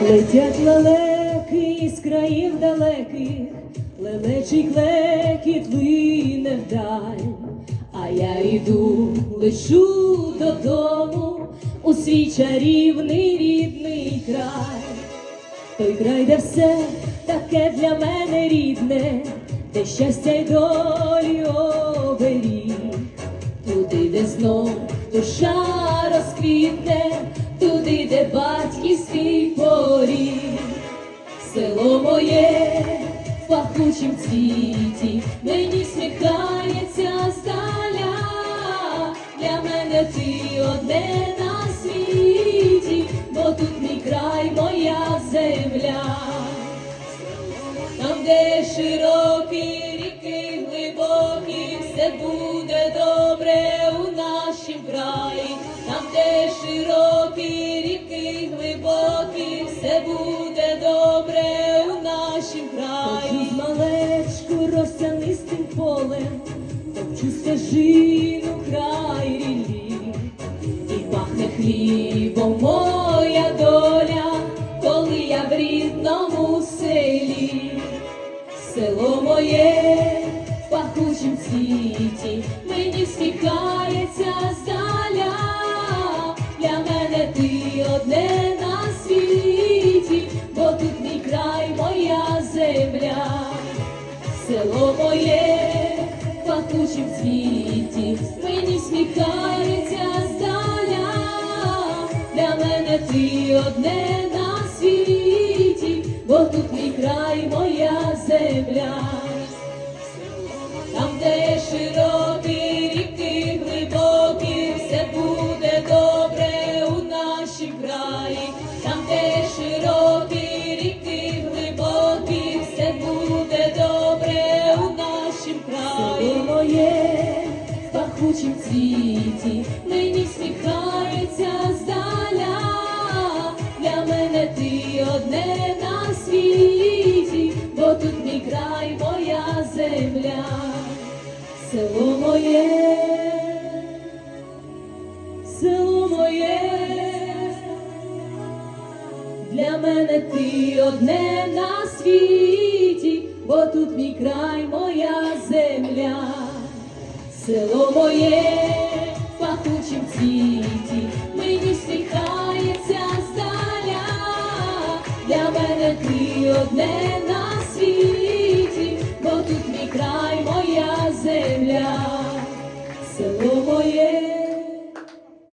Летять лелеки з країв далеких, лелечий клекіт лине вдаль, а я йду, лишу додому у свій чарівний рідний край. Той край, де все таке для мене рідне, де щастя й долі оберіг, туди, де знов душа розквітне, поріг, село моє в пахучім цвіті, мені сміхається здаля, для мене ти одне на світі, бо тут мій край, моя земля. Там, де широкі ріки глибокі, все буде добре у нашім краї. Росянистим полем, топчу стежину край ріллі. І пахне хлібом моя доля, коли я в рідному селі, село моє в пахучім світі, мені всміхається здаля, село моє в пахучім цвіті, мені сміхається здаля, для мене ти одне на світі, бо тут мій край, моя земля. Село моє в пахучім цвіті, мені сміхається здаля. Для мене ти одне на світі, бо тут мій край, моя земля, село моє, село моє, для мене ти одне на світі, тут мій край, моя земля, село моє пахучим цвіті, мені сміхається здаля, для мене ти одне.